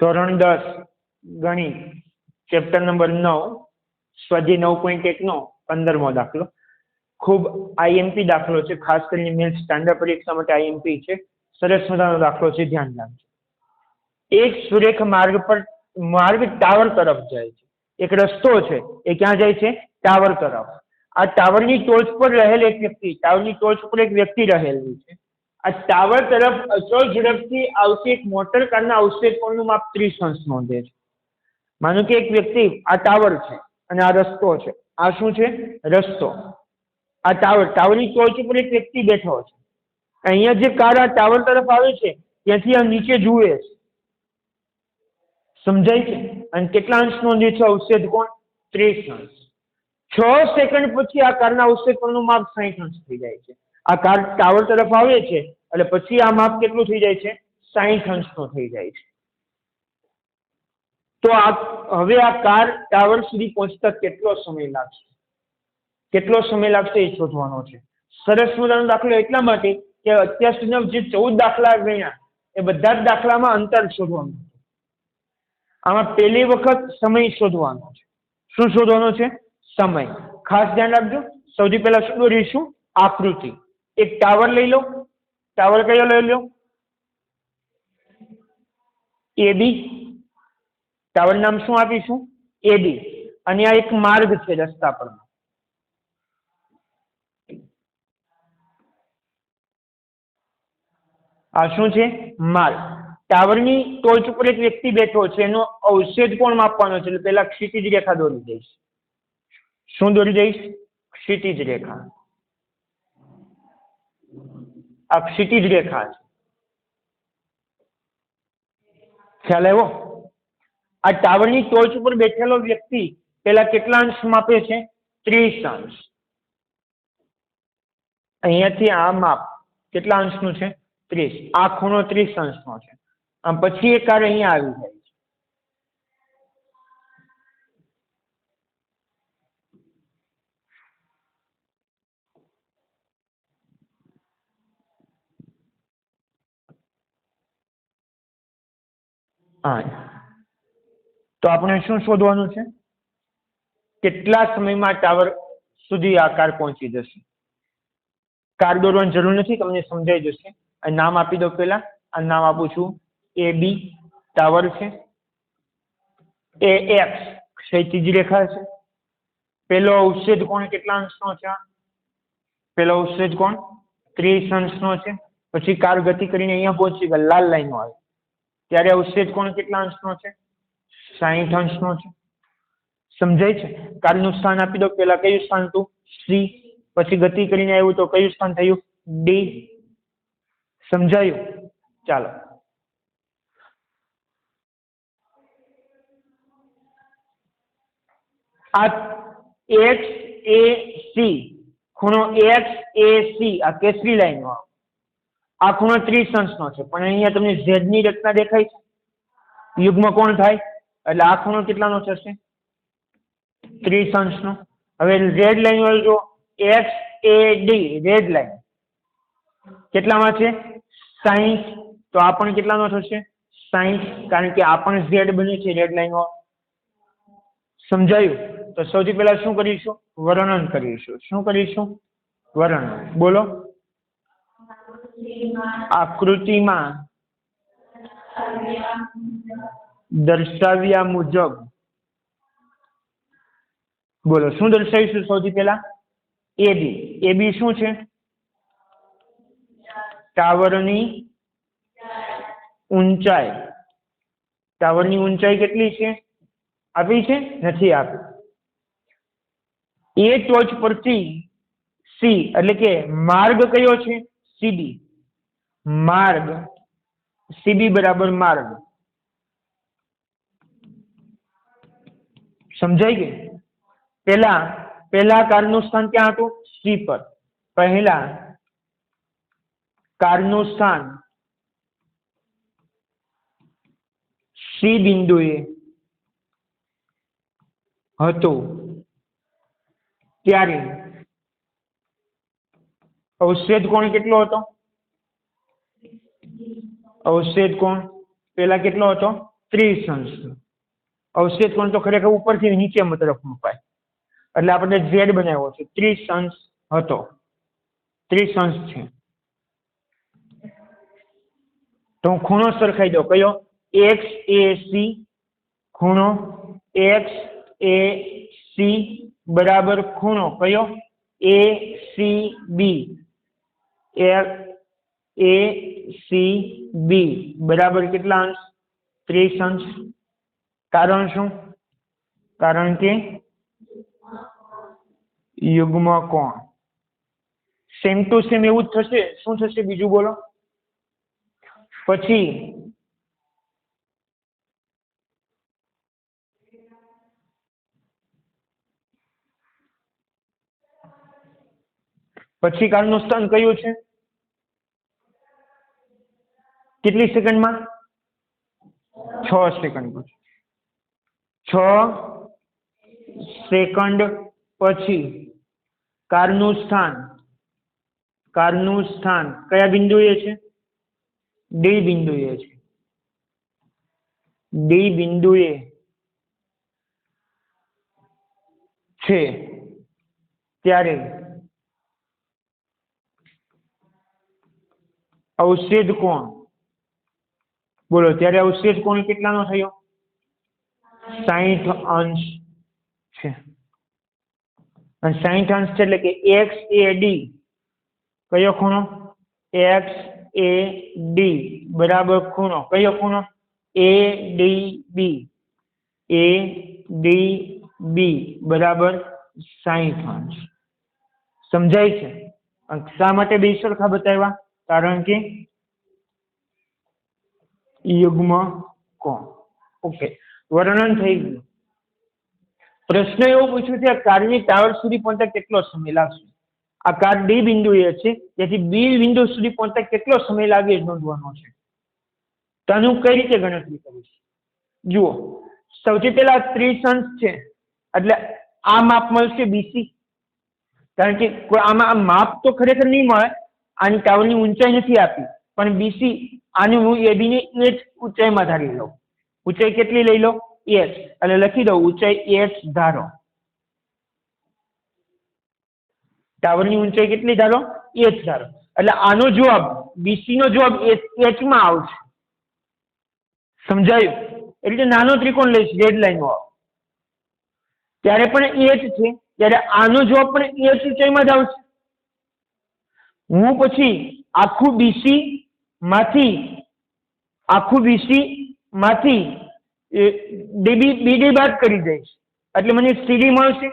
ધોરણ દસ, ગણિત ચેપ્ટર નંબર નવ, સ્વાધ્યાય નવ પોઈન્ટ એકનો પંદરમો દાખલો. ખૂબ આઈએમપી દાખલો છે, ખાસ કરીને મેલ સ્ટાન્ડર્ડ પરીક્ષા માટે આઈએમપી છે. સરસ મજાનો દાખલો છે, ધ્યાન રાખજો. એક સુરેખ માર્ગ પર, માર્ગ ટાવર તરફ જાય છે. એક રસ્તો છે, એ ક્યાં જાય છે? ટાવર તરફ. આ ટાવરની ટોચ પર રહેલ એક વ્યક્તિ, ટાવરની ટોચ પર એક વ્યક્તિ રહેલી છે. આ ટાવર તરફ અચળ ઝડપથી આવતી એક મોટર કારના અવશેધકોણનું માપ ત્રીસ અંશ નોંધે છે. માનો કે એક વ્યક્તિ આ ટાવર છે અને આ રસ્તો છે. આ શું છે? રસ્તો. આ ટાવર, ટાવરની ટોચ ઉપર એક વ્યક્તિ બેઠો છે. અહીંયા જે કાર આ ટાવર તરફ આવે છે, ત્યાંથી આ નીચે જુએ છે. સમજાય છે? અને કેટલા અંશ નોંધે છે અવશેષ કોણ? ત્રીસ અંશ. છ સેકન્ડ પછી આ કારના અવશેષ કોણનું માપ સાહીઠ અંશ થઈ જાય છે. આ કાર ટાવર તરફ આવે છે એટલે પછી આ માપ કેટલું થઈ જાય છે? સાહીઠ અંશનું થઈ જાય છે. તો આ હવે આ કાર ટાવર સુધી પહોંચતા કેટલો સમય લાગશે? કેટલો સમય લાગશે એ શોધવાનો છે. સરસ મજાનો દાખલો એટલા માટે કે અત્યાર સુધીના જે ચૌદ દાખલા ગણ્યા, એ બધા જ દાખલામાં અંતર શોધવાનું આમાં પહેલી વખત સમય શોધવાનો છે. શું શોધવાનો છે? સમય. ખાસ ધ્યાન રાખજો. સૌથી પહેલા શું દોરીશું? આકૃતિ. એક ટાવર લઈ લો. ટાવર કયો લઈ લો એ બી ટાવર નામ શું આપીશું? એ બી અને આ એક માર્ગ છે રસ્તા પરનો. આ શું છે? માર્ગ. ટાવરની ટોચ ઉપર એક વ્યક્તિ બેઠો છે, એનો અવશેષ કોણ માપવાનો છે? એટલે પહેલા ક્ષિતિજ રેખા દોરી દઈશ. શું દોરી દઈશ? ક્ષિતિજ રેખા. આ ક્ષિતિજ રેખા છે ખ્યાલ આવ્યો આ ટાવરની ટોચ ઉપર બેઠેલો વ્યક્તિ પેલા કેટલા અંશ માપે છે? ત્રીસ અંશ. અહીંયાથી આ માપ કેટલા અંશનું છે? ત્રીસ. આ ખૂણો ત્રીસ અંશનો છે. આમ પછી એક કાર અહીંયા આવી જાય છે હા તો આપણે શું શોધવાનું છે? કેટલા સમયમાં ટાવર સુધી આ કાર પહોંચી જશે? કાર દોરવાની જરૂર નથી, તમને સમજાઈ જશે. નામ આપી દો પહેલા. આ નામ આપું છું. એ બી ટાવર છે. એ એક્સ ક્ષૈતિજ રેખા છે. પેલો અવશેષ કોણ, કેટલા અંશનો છે? પેલો અવશેષ કોણ? ત્રીસ અંશનો છે. પછી કાર ગતિ કરીને અહીંયા પહોંચી ગયા લાલ લાઈનો આવે ત્યારે અવશેષ કોણ કેટલા અંશનો છે? સાહીઠ અંશનો છે. સમજાય છે? કાલનું સ્થાન આપી દો. પેલા કયું સ્થાન હતું? સી. પછી ગતિ કરીને આવ્યું તો કયું સ્થાન થયું? ડી. સમજાયું? ચાલો. આ એક્સ એ સી ખૂણો એક્સ એ સી આ કેસરી લાઈન આ ખૂણો ત્રીસ અંશનો છે. પણ અહીંયા તમને ઝેડની રચના દેખાય છે. યુગ્મ કોણ થાય? એટલે આ ખૂણો કેટલાનો થશે? ત્રીસ અંશનો. હવે રેડ લાઈન વાળું જો X A D red line કેટલામાં છે? સાઈઠ. તો આ પણ કેટલાનો થશે? સાઈઠ. કારણ કે આ પણ ઝેડ બને છે રેડ લાઈન સમજાયું? તો સૌથી પહેલા શું કરીશું? વર્ણન કરીશું. શું કરીશું? વર્ણન. બોલો. આકૃતિમાં દર્શાવ્યા મુજબ. બોલો, શું દર્શાવીશું સૌથી બી એ બી શું છે? ટાવરની ઊંચાઈ. ટાવરની ઊંચાઈ કેટલી છે? આપી છે? નથી આપી. એ ટોચ પરથી સી એટલે કે માર્ગ કયો છે? સીડી માર્ગ સીબી બરાબર માર્ગ સમજાઈ ગઈ પહેલા પહેલા કારનું સ્થાન ક્યાં હતું સી પર પહેલા કારનું સ્થાન સી બિંદુએ હતું। ત્યારે અવશેષ કોણ કેટલો હતો? અવશેષ કોણ? પેલા કેટલો હતો? ત્રીસ અંશ. અવશેષ કોણ? તો ખરેખર ઉપરથી નીચે તરફ મુકાય. એટલે આપણે ઝેડ બનાવ્યો છે. ત્રીસ અંશ હતો. ત્રીસ અંશ છે. તો હું ખૂણો સરખાઈ દો કયો? એક્સ એ સી ખૂણો એક્સ એ સી બરાબર ખૂણો. કયો? A C B A C B બરાબર કેટલા અંશ? ત્રીસ અંશ. કારણ શું? કારણ કે યુગ્મ કોણ? સેમ ટુ સેમ એવું જ થશે. શું થશે બીજું બોલો? પછી પછી કાળનું સ્થાન કયું છે? કેટલી સેકન્ડમાં? છ સેકન્ડમાં છ સેકન્ડ પછી. કારનું સ્થાન. કારનું સ્થાન. કયા બિંદુએ છે? ડી બિંદુએ છે. ડી બિંદુએ છે. ત્યારે અવશેષ કોણ? બોલો, ત્યારે અવશેષ કોણ કેટલાનો થયો? સાહીઠ અંશ છે. અને સાહીઠ અંશ છે એટલે કે એક્સ એ ડી કયો ખૂણો? એક્સ એ ડી બરાબર ખૂણો. કયો ખૂણો? એ ડી બી એ ડી બી બરાબર સાહીઠ અંશ. સમજાય છે? અને શા માટે બે સરખા બતાવ્યા? કારણ કે યુગ્મ કોણ? ઓકે, વર્ણન થઈ ગયું. પ્રશ્ન એવો પૂછ્યો છે, આ કારની ટાવર સુધી પહોંચતા કેટલો સમય લાગશે? આ કાર ડી બિંદુએ છે તેથી બી બિંદુ સુધી પહોંચતા કેટલો સમય લાગે એ નોંધવાનો છે. તો હું કઈ રીતે ગણતરી કરીશ? જુઓ, સૌથી પહેલા ત્રીસ અંશ છે, એટલે આ માપ મળશે બીસી કારણ કે આમાં માપ તો ખરેખર નહીં મળે, આની ટાવરની ઊંચાઈ નથી આપી. પણ બીસી આની હું એબીની જ ઊંચાઈમાં ધારી લઉં. ઊંચાઈ કેટલી લઈ લો? એચ એટલે લખી દઉં, ઊંચાઈ એચ ધારો. ટાવરની ઊંચાઈ કેટલી ધારો? એચ ધારો. એટલે આનો જવાબ બીસી નો જવાબ એચમાં આવશે. સમજાયું? એટલે નાનો ત્રિકોણ લઈશ રેડ લાઈન વાળો. ત્યારે પણ એચ છે, ત્યારે આનો જવાબ પણ એચ ઊંચાઈમાં જ આવશે. હું પછી આખું બીસી માંથી આખું બીસી માંથી ડીબી બીડી બાદ કરી દઈશ. એટલે મને સીડી મળશે.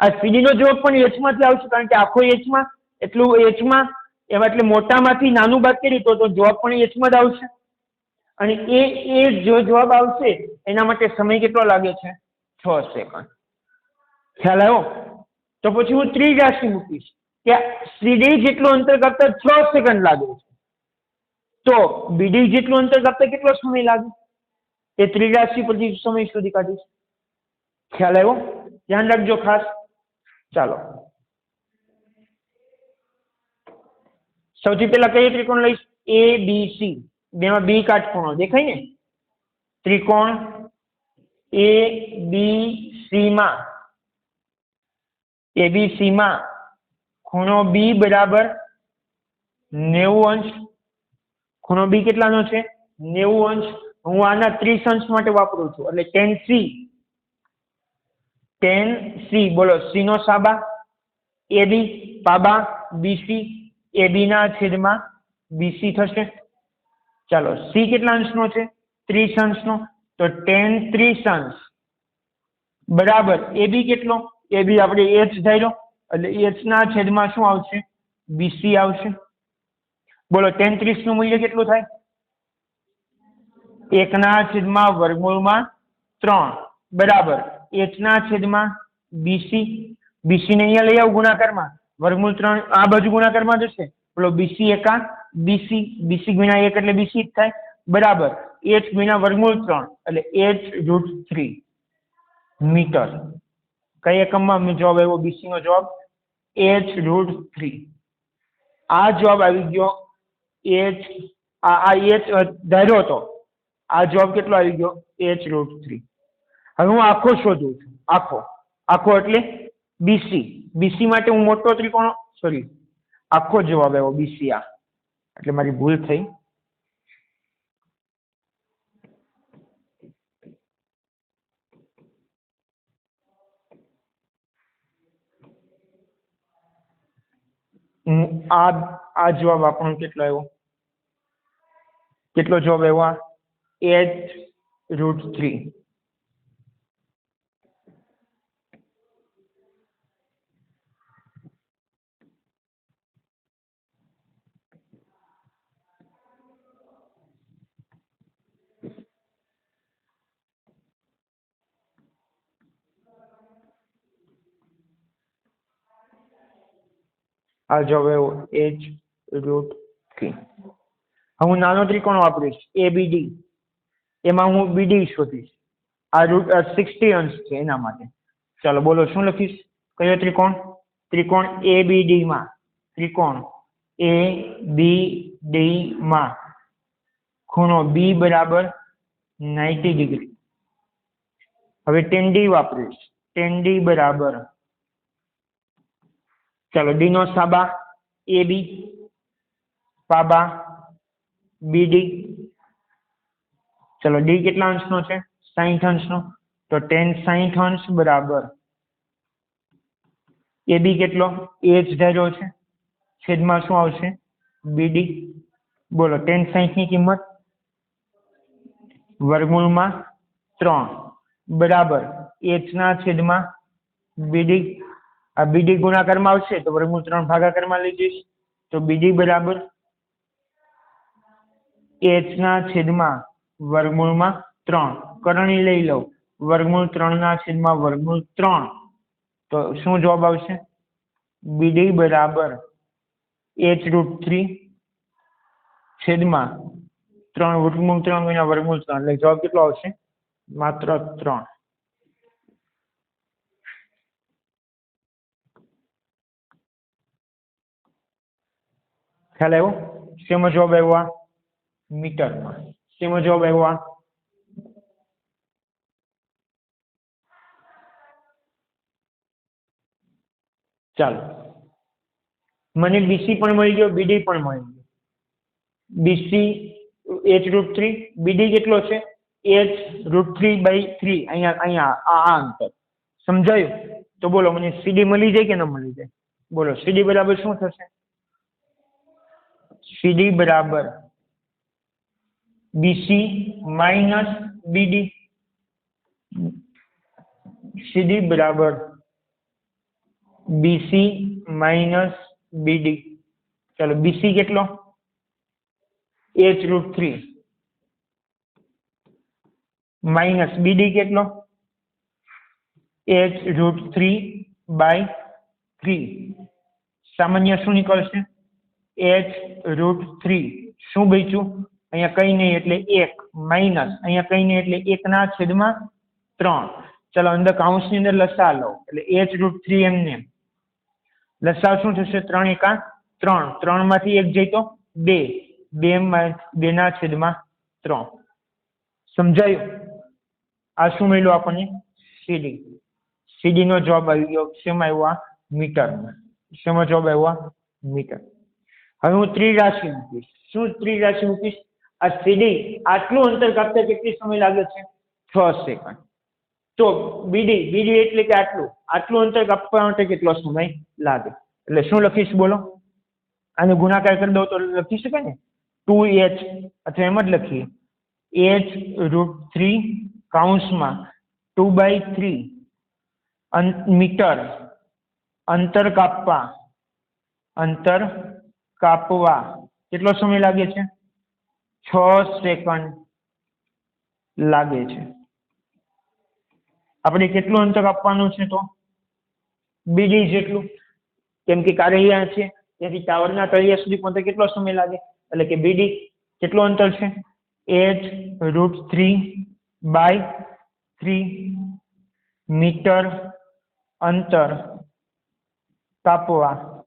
આ સીડીનો જવાબ પણ એચમાંથી આવશે, કારણ કે આખો એચમાં એટલું એચમાં એમાં એટલે મોટામાંથી નાનું બાદ કરી તો જવાબ પણ એચમાં જ આવશે. અને એ એ જો જવાબ આવશે, એના માટે સમય કેટલો લાગે છે? છ સેકન્ડ ખ્યાલ આવ્યો? તો પછી હું ત્રિરાશિ મૂકીશ. કે સીડી જેટલું અંતર કરતા છ સેકન્ડ લાગે છે. તો બીડી જેટલું અંતર કાપતા કેટલો સમય લાગે એ ત્રિરાશિ પછી સમય સુધી કાઢીશ ખ્યાલ આવ્યો ધ્યાન રાખજો ખાસ ચાલો સૌથી પહેલા કઈ ત્રિકોણ લઈશ એ બી સી બેમાં બી કાટખૂણો દેખાય ને ત્રિકોણ એ બી સી માં એબીસી માં ખૂણો બી બરાબર નેવું અંશ ખૂણો બી કેટલાનો છે? નેવું અંશ. હું આના ત્રીસ અંશ માટે વાપરું છું. એટલે ટેન સી ટેન સી બોલો સી નો સાબા એ બી પાબા બીસી એ બી ના છેદમાં બીસી થશે. ચાલો સી કેટલા અંશનો છે? ત્રીસ અંશનો. તો ટેન ત્રીસ અંશ. બરાબર. એ બી કેટલો? એ બી આપણે એચ ધાર્યો. એટલે એચ ના છેદમાં શું આવશે? બીસી આવશે. બોલો ટેન ત્રીસનું મૂલ્ય કેટલું થાય? એકના છેદમાં વર્ગમૂળમાં ત્રણ. બરાબર. એચ ના છેદમાં બીસી બીસી ને અહીંયા લઈ આવ ગુણાકારમાં. વર્ગમૂળ ત્રણ, આ બાજુ ગુણાકારમાં જશે. બોલો બીસી એકા બીસી બીસી ગુણ્યા એક એટલે બીસી જ થાય. બરાબર. એચ ગુણ્યા વર્ગમૂળ ત્રણ, એટલે એચ રૂટ થ્રી મીટર. કઈ એકમમાં જવાબ આવ્યો બીસી નો જવાબ? એચ રૂટ થ્રી આ જવાબ આવી ગયો એચ આ આ એચ ધાર્યો હતો. આ જવાબ કેટલો આવી ગયો? એચ રૂટ થ્રી હવે હું આખો શોધું છું. આખો. આખો એટલે બીસી બીસી માટે હું મોટો ત્રિકોણ સોરી આખો જવાબ આવ્યો બીસી આ. એટલે મારી ભૂલ થઈ. આ આ જવાબ આપણો કેટલો આવ્યો? કેટલો જવાબ આવ્યો એચ રૂટ થ્રી આ જવાબ આવ્યો એચ રૂટ થ્રી હું નાનો ત્રિકોણ વાપરીશ એ બી ડી એમાં હું બીડી શોધીશ. આ રૂટ સિક્સટી અંશ છે એના માટે. ચાલો બોલો, શું લખીશ? કયો ત્રિકોણ? ત્રિકોણ એ બી ડી માં. ત્રિકોણ એ બી ડી માં. ખૂણો બી બરાબર નાઇન્ટી ડિગ્રી હવે ટેન ડી વાપરીશ. ટેન ડી બરાબર. ચાલો ડી નો સાબા એ બી પાબા બી ડી ચલો ડી કેટલા અંશનો છે? સાહીઠ અંશનો. તો ટેન સાહીઠ અંશ બરાબર. એ બી કેટલો? એ જ છે. છેદમાં શું આવશે? બીડી બોલો ટેન સાહીઠની કિંમત વર્ગમૂળમાં ત્રણ. બરાબર. એચ ના છેદમાં બીડી આ બીડી ગુણાકારમાં આવશે તો વર્ગમૂળ ત્રણ ભાગાકારમાં લઈ જઈશ. તો બીડી બરાબર એચ ના છેદમાં વર્ગમૂળમાં ત્રણ. કરણી લઈ લઉં વર્ગમૂળ ત્રણ ના છેદમાં વર્ગમૂળ ત્રણ. તો શું જવાબ આવશે? બીડી બરાબર એચ રૂટ થ્રી છેદમાં ત્રણ. વર્ગમૂળ ત્રણ ગુણ્યા વર્ગમૂળ ત્રણ. એટલે જવાબ કેટલો આવશે? માત્ર ત્રણ. ખ્યાલ આવ્યો? શેમાં જવાબ આવ્યો આ? મીટરમાં. તેમાં જવાબ આવ્યો ચાલો. મને બીસી પણ મળી ગયો બીડી પણ મળી ગયો. BC H root three BD કેટલો છે? H root three by three અહીંયા અહીંયા, આ આ અંતર. સમજાયું? તો બોલો, મને સીડી મળી જાય કે ન મળી જાય? બોલો સીડી બરાબર શું થશે? સીડી બરાબર. બીસી માઇનસ બીડી સીડી બરાબર બીસી માઇનસ બીડી ચલો બીસી કેટલો H root three minus BD કેટલો H root three by three સામાન્ય શું નીકળશે એચ રૂટ થ્રી શું બચ્યું અહીંયા કઈ નહીં એટલે એક માઇનસ અહીંયા કઈ નહીં એટલે એકના છેદમાં ત્રણ. ચલો, અંદર કાઉન્સની અંદર લસા લો. એટલે એચ રૂટ થ્રી એમ ને. લસા શું થશે? ત્રણ એકા ત્રણ. ત્રણમાંથી એક જઈ તો બે. બે બે ના છેદમાં ત્રણ. સમજાયું? આ શું મળ્યું આપણને? સીડી સીડી નો જવાબ આવી ગયો. શેમાં આવ્યો આ? મીટરમાં. શેમાં જવાબ આવ્યો આ? મીટર. હવે હું ત્રિરાશિ મૂકીશ. શું ત્રિરાશિ મૂકીશ? આ સીડી આટલું અંતર કાપતા કેટલી સમય લાગે છે? છ સેકન્ડ તો બીડી બીડી એટલે કે આટલું. આટલું અંતર કાપવા માટે કેટલો સમય લાગે? એટલે શું લખીશ બોલો? આને ગુણાકાર કરી દઉં તો લખી શકાય ને? ટુ એચ અથવા એમ જ લખીએ. એચ રૂટ થ્રી કાઉન્સમાં ટુ બાય થ્રી મીટર અંતર કાપવા. અંતર કાપવા. કેટલો સમય લાગે છે? છ સેકન્ડ લાગે છે. આપણે કેટલું અંતર આપવાનું છે તો? બીડી જેટલું. કેમ કે કારેલિયા છે, ત્યાંથી ટાવરના તળિયા સુધી પહોંચે કેટલો સમય લાગે? એટલે કે બીડી, કેટલું અંતર છે? H root three by three meter અંતર કાપવા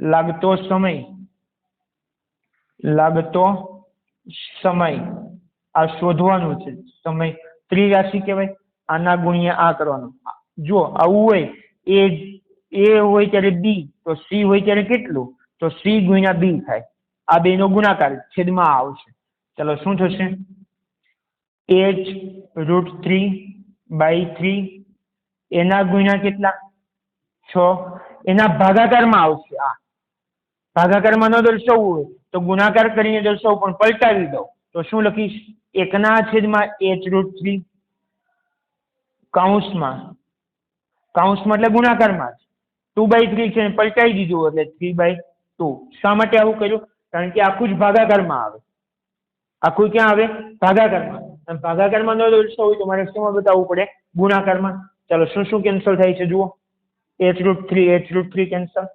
લાગતો સમય, લાગતો સમય આ શોધવાનું છે. સમય ત્રિરાશિ કહેવાય, આના ગુણ્યા આ કરવાનું. જો આવું હોય, એ એ હોય ત્યારે બી, તો સી હોય ત્યારે કેટલું? તો સી ગુણ્યા બી થાય. આ બેનો ગુણાકાર છેદમાં આવશે. ચલો, શું થશે? H root three by three, એના ગુણ્યા કેટલા? છ. એના ભાગાકારમાં આવશે આ. ભાગાકારમાં ન દર્શાવવું હોય. તો ગુણાકાર કરીને દર્શાવવું પણ પલટાવી દઉં, તો શું લખીશ? એકના છેદમાં એચ રૂટ થ્રી કાઉન્સમાં. કાઉન્સમાં એટલે ગુણાકારમાં ટુ બાય થ્રી છે પલટાવી દીધું એટલે થ્રી બાય ટુ. શા માટે આવું કર્યું? કારણ કે આખું જ ભાગાકારમાં આવે. આખું ક્યાં આવે? ભાગાકારમાં. ભાગાકારમાં ન દર્શાવ હોય તો મારે શેમાં બતાવવું પડે? ગુણાકારમાં. ચાલો, શું શું કેન્સલ થાય છે? જુઓ. H root three, H root three cancel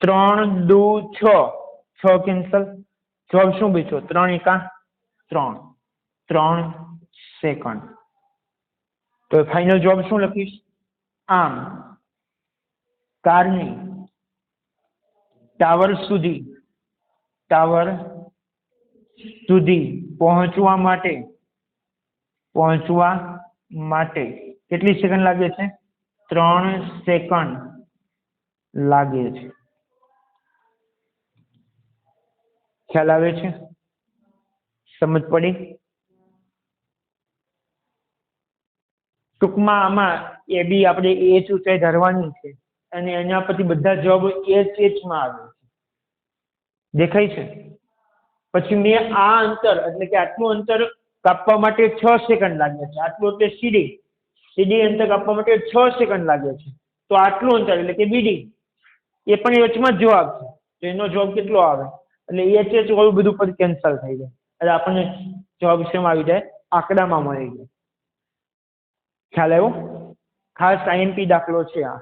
ત્રણ, દુ, છ. છ કેન્સલ. જવાબ શું બેચો ત્રણ એકા? ત્રણ. ત્રણ સેકન્ડ. તો ફાઇનલ જવાબ શું લખીશ? આમ. કારની ટાવર સુધી ટાવર સુધી પહોંચવા માટે પહોંચવા માટે કેટલી સેકન્ડ લાગે છે? ત્રણ સેકન્ડ લાગે છે. ખ્યાલ આવે છે? સમજ પડી? ટૂંકમાં આમાં એ બી આપણે એચ ઊંચાઈ ધરવાની છે અને એના પછી બધા જવાબ એચ એચમાં આવે છે. દેખાય છે? પછી મેં આ અંતર એટલે કે આટલું અંતર કાપવા માટે છ સેકન્ડ લાગે છે. આટલું એટલે સીડી સીડી અંતર કાપવા માટે છ સેકન્ડ લાગે છે. તો આટલું અંતર એટલે કે બીડી એ પણ એચમાં જવાબ છે. તો એનો જવાબ કેટલો આવે? એટલે એ એચ વાળું બધું પછી કેન્સલ થઈ જાય. એટલે આપણને જવાબ શેમાં આવી જાય? આંકડામાં મળી જાય. ખ્યાલ આવ્યો? ખાસ આઈએમપી દાખલો છે આ.